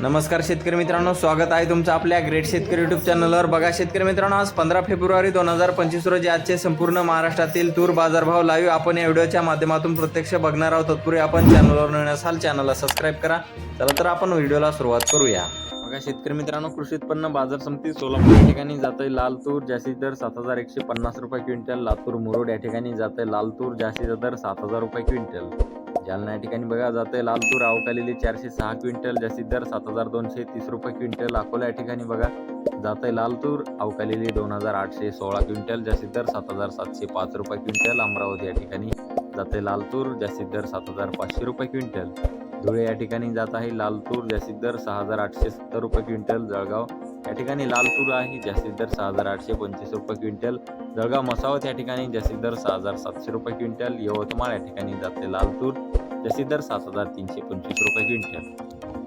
नमस्कार शेतकरी मित्रांनो स्वागत आहे तुमचं आपल्या ग्रेट शेतकरी युट्यूब चॅनलवर बघा शेतकरी मित्रांनो आज पंधरा फेब्रुवारी दोन हजार पंचवीस रोजी आजचे संपूर्ण महाराष्ट्रातील तूर बाजारभाव लाईव्ह आपण या व्हिडिओच्या माध्यमातून प्रत्यक्ष बघणार आहोत. तत्पूर्वी आपण चॅनलवर नवीन असाल चॅनलला सबस्क्राईब करा. चला तर आपण व्हिडिओला सुरुवात करूया. बघा शेतकरी मित्रांनो कृषी उत्पन्न बाजार समिती सोलापूर या ठिकाणी जाते लाल तूर जास्तीत दर सात हजार एकशे पन्नास रुपये क्विंटल. लातूर मुरुड या ठिकाणी जाते लाल तूर जास्तीचा दर सात हजार रुपये क्विंटल. जालना या ठिकाणी बघा जाते लाल तूर अवकालेली चारशे सहा क्विंटल जास्तीत दर सात हजार दोनशे तीस रुपये क्विंटल अकोला या ठिकाणी बघा जाते लाल तूर अवकालेली दोन हजार आठशे सोळा क्विंटल जास्तीत दर सात हजार सातशे पाच रुपये क्विंटल अमरावती या ठिकाणी जाते लाल तूर जास्तीत दर सात हजार पाचशे रुपये क्विंटल. धुळे या ठिकाणी जात आहे लाल तूर जास्तीत दर सहा हजार आठशे सत्तर रुपये क्विंटल जळगाव या ठिकाणी लाल तूर आहे जास्तीत दर सहा हजार आठशे पंचवीस रुपये क्विंटल. जळगाव मसावत या ठिकाणी जास्तीत दर सहा हजार सातशे रुपये क्विंटल. यवतमाळ या ठिकाणी जाते लाल तूर जास्तीत दर सात हजार तीनशे पंचवीस रुपये क्विंटल.